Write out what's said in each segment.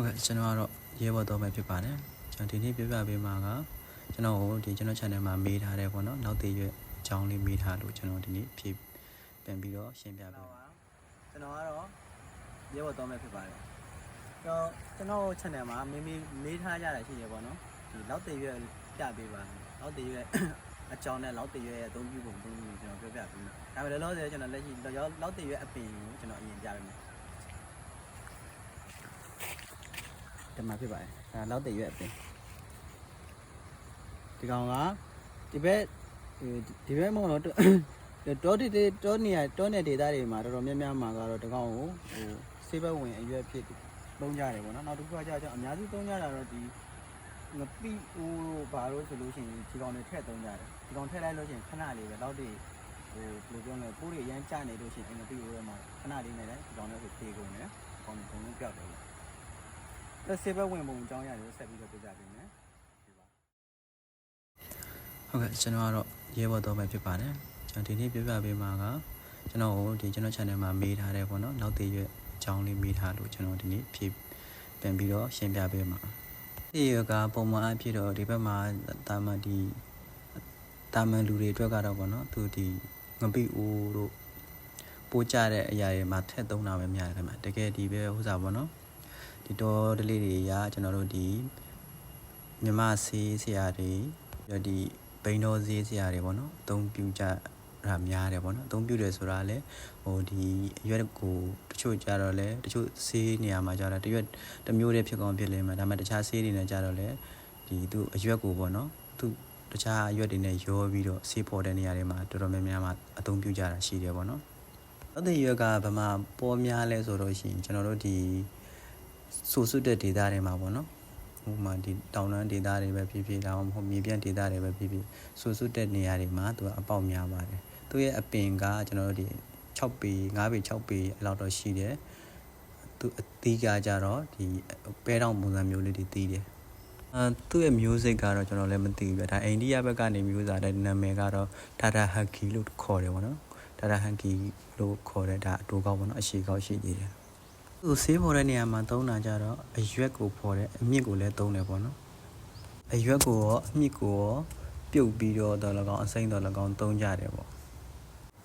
ဟုတ်ကဲ့ကျွန်တော်ကတော့ရဲဘော်တော့မယ်ဖြစ်ပါတယ်ကျွန်တော်ဒီနေ့ပြပြပေးမှာကကျွန်တော်ကိုဒီကျွန်တော် channel မှာမေးထားတယ်ပေါ့နော်နောက်သေးရွက်အကြောင်းလေးမေးထားလို့ကျွန်တော်ဒီနေ့ဖြည့်ပြန်ပြီးတော့ရှင်းပြပေးပါကျွန်တော်ကတော့ရဲဘော်တော့မယ်ဖြစ်ပါတယ်ကျွန်တော်ကျွန်တော် channel မှာမေးမေးမေးထားကြတာရှိတယ်ပေါ့နော်ဒီနောက်သေးရွက်ပြပေးပါနောက်သေးရွက်အကြောင်းနဲ့လောက်တရွက်ရဲ့အသုံးပြုပုံသုံးပြုကျွန်တော်ပြောပြပေးမယ်။ဒါပေမဲ့လောလောဆယ်ကျွန်တော်လက်ရှိလောက်တရွက်အပင်ကိုကျွန်တော်အရင်ပြပေးမယ်။ ဒီမှာဖြစ်ပါတယ်။ဒါလောက်တရွက်အပင်ဒီကောင်ကဒီဘက်ဒီဘက်မဟုတ်တော့တောတိတောနေရတောနယ်ဒေသတွေမှာတော်တော်များများမှာကတော့ဒီကောင်ကိုဟိုဆေးဘက်ဝင်အရွက်ဖြစ်သုံးကြတယ်ပေါ့နော်။နောက်တစ်ခုကကြာကြာအများကြီးသုံးကြတာတော့ဒီငပိဦးတို့ဘာလို့ဆိုလို့ရှိရင်ဒီကောင်တွေထည့်သုံးကြတယ်ဒီကောင်ထည့်လိုက်လို့ရှိရင်ခဏလေးပဲတော့ဒီဟိုဘယ်လိုပြောမလဲပိုးတွေရမ်းကျနေလို့ရှိရင်ငပိဦးတွေမှာခဏလေးနဲ့လည်းဒီကောင်တွေကိုဖြေကုန်တယ်ဒီကောင်တွေကုန်လုံးပြောက်တယ် လက်စေဘက်ဝင်ပုံအကြောင်းရတယ်ဆက်ပြီးတော့ပြကြပေးမယ်ဟုတ်ကဲ့ကျွန်တော်ကတော့ရဲဘော်တော့ပဲဖြစ်ပါတယ်ကျွန်တော်ဒီနေ့ပြပြပေးမှာကကျွန်တော်ကိုဒီကျွန်တော် channel မှာမေးထားတယ်ပေါ့နော်နောက်သေးရွက်အကြောင်းလေးမေးထားလို့ကျွန်တော်ဒီနေ့ဖြည့်ပြန်ပြီးတော့ရှင်းပြပေးမှာဒီရကပုံမှန်အဖြစ်တော့ဒီဘက်မှာတာမန်ဒီတာမန်လူတွေအတွက်ကတော့ပေါ့နော်သူဒီငပိအိုးတို့ပိုးကြတဲ့အရာတွေမှာထက်သုံးတာပဲများတယ်ခင်ဗျတကယ်ဒီပဲဟိုစားပေါ့နော် ဒီတော့ဒလေးတွေရာကျွန်တော်တို့ဒီမြမဆေးဆရာတွေပြီးတော့ဒီဘိန်းတော်ဆေးဆရာတွေပေါ့နော်အသုံးပြုကြတာများတယ်ပေါ့နော်အသုံးပြုတယ်ဆိုတာလည်းဟိုဒီအရွက်ကိုတချို့ကြတော့လဲတချို့ဆေးနေရာမှာကြတော့တရွက်တစ်မျိုးတည်းဖြစ်ကောင်းဖြစ်လိမ့်မယ်ဒါပေမဲ့တခြားဆေးတွေနဲ့ကြတော့လဲဒီသူအရွက်ကိုပေါ့နော်သူတခြားအရွက်တွေနဲ့ရောပြီးတော့ဆေးပေါ်တဲ့နေရာတွေမှာတော်တော်များများမှာအသုံးပြုကြတာရှိတယ်ပေါ့နော်အသက်ရွက်ကဗမာပေါ်များလဲဆိုတော့ရှိရင်ကျွန်တော်တို့ဒီ ဆူဆွတ်တဲ့ဒေသတွေမှာပေါ့နော်ဟိုမှာဒီတောင်တန်းဒေသတွေပဲဖြစ်ဖြစ်ဒါမှမဟုတ်မြေပြန့်ဒေသတွေပဲဖြစ်ဖြစ်ဆူဆွတ်တဲ့နေရာတွေမှာသူကအပေါက်များပါတယ်သူရဲ့အပင်ကကျွန်တော်တို့ဒီ6ပေ5ပေ6ပေအဲ့လောက်တော့ရှိတယ်သူအသီးကကြတော့ဒီပဲတောင်ပုံစံမျိုးလေးတွေသီးတယ်အဲသူ့ရဲ့ music ကတော့ကျွန်တော်လည်းမသိဘူးဗျဒါအိန္ဒိယဘက်ကနေ music တဲ့နာမည်ကတော့ Tata Haki လို့ခေါ်တယ်ပေါ့နော် Tata Haki လို့ခေါ်တဲ့ဒါအတူကောက်ပေါ့နော်အရှိကောက်ရှိသေးတယ် သူဆေးပေါ်တဲ့နေရာမှာသုံးတာကြတော့အရွက်ကိုပေါ်တယ်အမြင့်ကိုလည်းသုံးတယ်ပေါ့နော်အရွက်ကိုရောအမြင့်ကိုရောပြုတ်ပြီးတော့တော့၎င်းအစိမ့်တော့၎င်းသုံးကြတယ်ပေါ့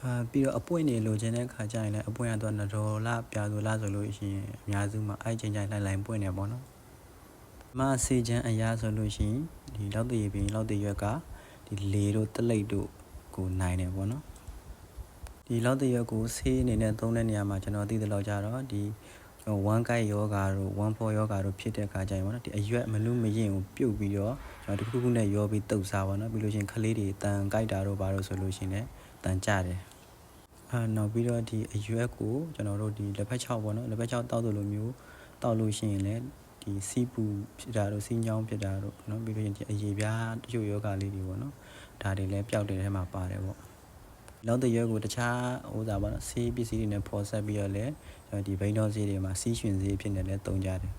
အာပြီးတော့အပွင့်နေလိုချင်တဲ့ခါကျရင်လည်းအပွင့်ရတော့နတော်လာပြာဆိုလာဆိုလို့ရှိရင်အများစုမှာအဲ့ချိန်ချိန်လိုက်လိုက်ပွင့်နေပေါ့နော်မဆေချမ်းအရာဆိုလို့ရှိရင်ဒီလောက်တည်ပင်လောက်တည်ရွက်ကဒီလေတို့တလိတ်တို့ကိုနိုင်တယ်ပေါ့နော်ဒီလောက်တရွက်ကိုဆေးအနေနဲ့သုံးတဲ့နေရာမှာကျွန်တော်သိတယ်လို့ကြတော့ဒီ ဝမ်ကိုက်ယောဂါတို့ဝမ်ဖော်ယောဂါတို့ဖြစ်တဲ့အခါကျရင်ပေါ့နော်ဒီအရွက်မလူးမရင်ကိုပြုတ်ပြီးတော့ကျွန်တော်ဒီခုခုနဲ့ရောပြီးတုပ်စားပါတော့ပြီးလို့ရှိရင်ခလေးတွေတန်ကိုက်တာတို့ဘာလို့ဆိုလို့ရှိရင်လည်းတန်ကြတယ်အာနောက်ပြီးတော့ဒီအရွက်ကိုကျွန်တော်တို့ဒီလက်ဖက်6ပေါ့နော်လက်ဖက်6တောက်လို့လိုမျိုးတောက်လို့ရှိရင်လည်းဒီစီးပူဖြစ်တာတို့စီးညောင်းဖြစ်တာတို့နော်ပြီးလို့ရှိရင်ဒီအရေပြားတချို့ယောဂါလေးတွေပေါ့နော်ဒါတွေလည်းပျောက်တဲ့ထဲမှာပါတယ်ပေါ့ လောက်တရွက်ကိုတခြားဟိုစားပါတော့ဆေးပစ္စည်းတွေနဲ့ဖော်ဆက်ပြီးတော့လည်းကျွန်တော်ဒီဘိန်းတော်ဆေးတွေမှာစီးရွှင်ဆေးဖြစ်နေလဲတုံကြတယ်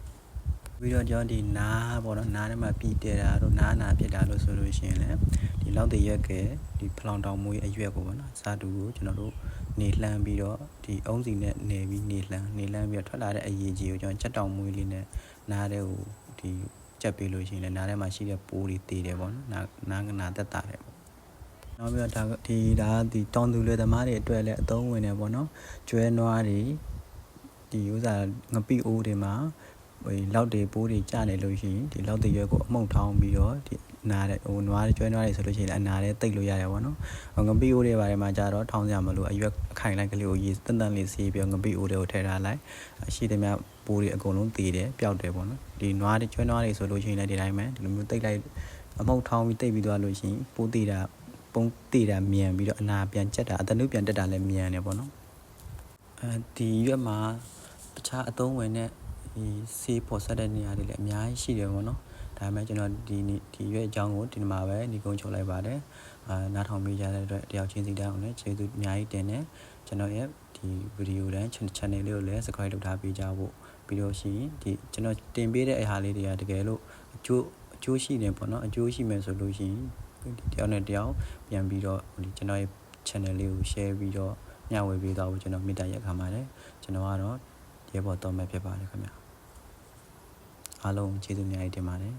ပြီးတော့ကျွန်တော်ဒီနားပေါ့နော်နားထဲမှာပြီးတဲတာတို့နားနာဖြစ်တာလို့ဆိုလို့ရှိရင်လည်းဒီလောက်တရွက်ကဒီဖလောင်တောင်မွေးအရွက်ကိုပေါ့နော်စားတူကိုကျွန်တော်တို့နေလှမ်းပြီးတော့ဒီအုံးစီနဲ့နေပြီးနေလှမ်းနေလှမ်းပြီးတော့ထွက်လာတဲ့အရေးကြီးကိုကျွန်တော်ချက်တောင်မွေးလေးနဲ့နားထဲကိုဒီချက်ပေးလို့ရှိရင်လည်းနားထဲမှာရှိတဲ့ပိုးတွေတည်တယ်ပေါ့နော်နားနားနာသက်တာတယ်ပေါ့ နောက်ပြီးတော့ဒါဒီဒါဒီတောင်သူလယ်သမားတွေအတွက်လည်းအသုံးဝင်တယ်ပေါ့နော်ကျွဲနွားတွေဒီဥစားငပိအိုးတွေမှာဟိုလောက်တွေပိုးတွေကျနေလို့ရှိရင်ဒီလောက်တွေရွက်ကိုအမှုန့်ထောင်းပြီးတော့ဒီနားတဲ့ဟိုနွားကျွဲနွားတွေဆိုလို့ရှိရင်အနာတဲ့တိတ်လို့ရတယ်ပေါ့နော်ငပိအိုးတွေဘာတွေမှာကြတော့ထောင်းစရာမလိုအရွက်အခိုင်လိုက်ကလေးကိုရေတန်တန်လေးဆေးပြီးငပိအိုးတွေကိုထည့်ထားလိုက်ရှိတယ်များပိုးတွေအကုန်လုံးတည်တယ်ပျောက်တယ်ပေါ့နော်ဒီနွားတွေကျွဲနွားတွေဆိုလို့ရှိရင်လည်းဒီတိုင်းပဲဒီလိုမျိုးတိတ်လိုက်အမှုန့်ထောင်းပြီးတိတ်ပြီးသွားလို့ရှိရင်ပိုးတည်တာ ပုံတည်တာမြန်ပြီးတော့အနာပြန်ကျက်တာအတနုပြန်တက်တာလည်းမြန်တယ်ပေါ့နော်အဲဒီရွက်မှာတခြားအသုံးဝင်တဲ့ဒီဆေးပေါ်ဆက်တဲ့နေရာတွေလည်းအများကြီးရှိတယ်ပေါ့နော်ဒါပေမဲ့ကျွန်တော်ဒီဒီရွက်အကြောင်းကိုဒီမှာပဲညီကုန်းချုပ်လိုက်ပါတယ်အာနားထောင်ပေးကြတဲ့အတွက်တယောက်ချင်းစီတိုင်းအောင်လည်းကျေးဇူးအများကြီးတင်တယ်ကျွန်တော်ရဲ့ဒီဗီဒီယိုတိုင်း channel လေးကိုလည်း subscribe လုပ်ထားပေးကြဖို့ပြီးတော့ရှိရင်ဒီကျွန်တော်တင်ပေးတဲ့အရာလေးတွေကတကယ်လို့အကျိုးအကျိုးရှိတယ်ပေါ့နော်အကျိုးရှိမယ်ဆိုလို့ရှိရင် တယောက်နဲ့တယောက်ပြန်ပြီးတော့ဒီကျွန်တော်ရဲ့ channel လေးကို share ပြီးတော့မျှဝေပေးသွားဖို့ကျွန်တော်မေတ္တာရက်ခံပါတယ်ကျွန်တော်ကတော့ရဲဘော်တော်မဲ့ဖြစ်ပါတယ်ခင်ဗျာအားလုံးကျေးဇူးအများကြီးတင်ပါတယ်